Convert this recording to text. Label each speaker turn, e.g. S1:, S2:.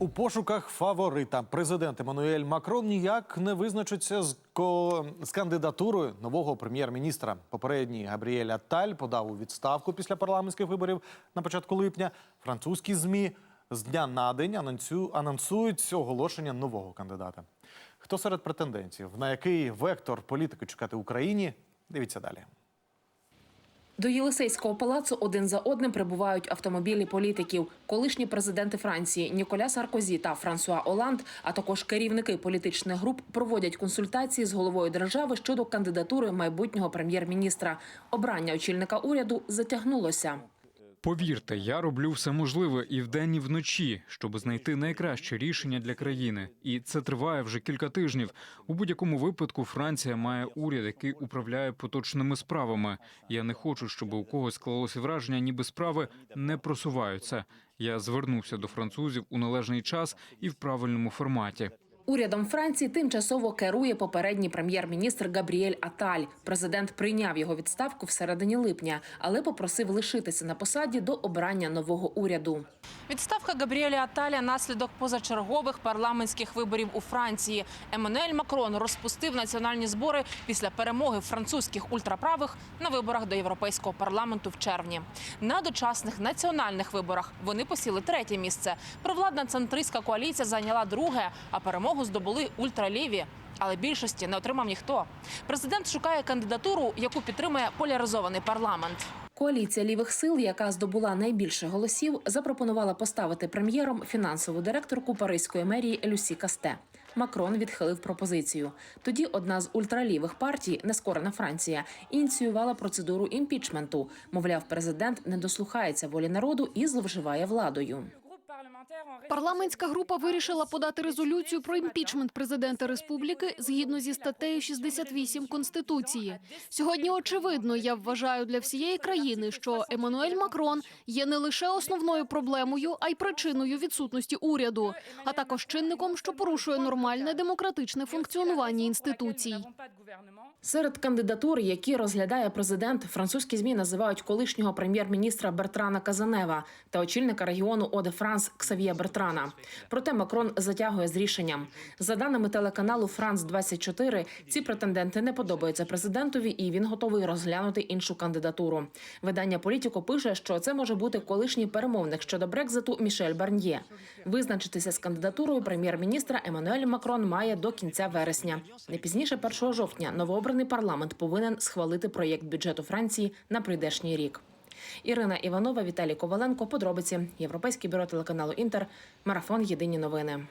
S1: У пошуках фаворита президент Еммануель Макрон ніяк не визначиться з, ко... з кандидатурою нового прем'єр-міністра. Попередній Габріель Атталь подав у відставку після парламентських виборів на початку липня. Французькі змі з дня на день анонсю... анонсують оголошення нового кандидата. Хто серед претендентів, на який вектор політики чекати Україні? Дивіться далі.
S2: До Єлисейського палацу один за одним прибувають автомобілі політиків. Колишні президенти Франції Ніколя Саркозі та Франсуа Оланд, а також керівники політичних груп проводять консультації з головою держави щодо кандидатури майбутнього прем'єр-міністра. Обрання очільника уряду затягнулося.
S3: Повірте, я роблю все можливе і вдень, і вночі, щоб знайти найкраще рішення для країни. І це триває вже кілька тижнів. У будь-якому випадку Франція має уряд, який управляє поточними справами. Я не хочу, щоб у когось склалося враження, ніби справи не просуваються. Я звернувся до французів у належний час і в правильному форматі.
S2: Урядом Франції тимчасово керує попередній прем'єр-міністр Габріель Аталь. Президент прийняв його відставку в середині липня, але попросив лишитися на посаді до обрання нового уряду. Відставка Габріеля Аталя наслідок позачергових парламентських виборів у Франції. Еммануель Макрон розпустив національні збори після перемоги французьких ультраправих на виборах до європейського парламенту в червні. На дочасних національних виборах вони посіли третє місце. Провладна центристська коаліція зайняла друге, а перемогу здобули ультраліві. Але більшості не отримав ніхто. Президент шукає кандидатуру, яку підтримує поляризований парламент. Коаліція лівих сил, яка здобула найбільше голосів, запропонувала поставити прем'єром фінансову директорку Паризької мерії Люсі Касте. Макрон відхилив пропозицію. Тоді одна з ультралівих партій, нескорена Франція, ініціювала процедуру імпічменту. Мовляв, президент не дослухається волі народу і зловживає владою.
S4: Парламентська група вирішила подати резолюцію про імпічмент президента республіки згідно зі статтею 68 конституції. Сьогодні очевидно, я вважаю для всієї країни, що Еммануель Макрон є не лише основною проблемою, а й причиною відсутності уряду, а також чинником, що порушує нормальне демократичне функціонування інституцій.
S2: Серед кандидатур, які розглядає президент, французькі змі називають колишнього прем'єр-міністра Бертрана Казанева та очільника регіону Оде Франс Ксавія Бертрана. Проте Макрон затягує з рішенням. За даними телеканалу Франс 24 ці претенденти не подобаються президентові, і він готовий розглянути іншу кандидатуру. Видання Політіко пише, що це може бути колишній перемовник щодо Брекзиту Мішель Барньє. Визначитися з кандидатурою прем'єр-міністра Еммануель Макрон має до кінця вересня. Не пізніше 1 жовтня новообраний парламент повинен схвалити проєкт бюджету Франції на прийдешній рік. Ірина Іванова, Віталій Коваленко. Подробиці Європейське бюро телеканалу Інтер. Марафон Єдині новини.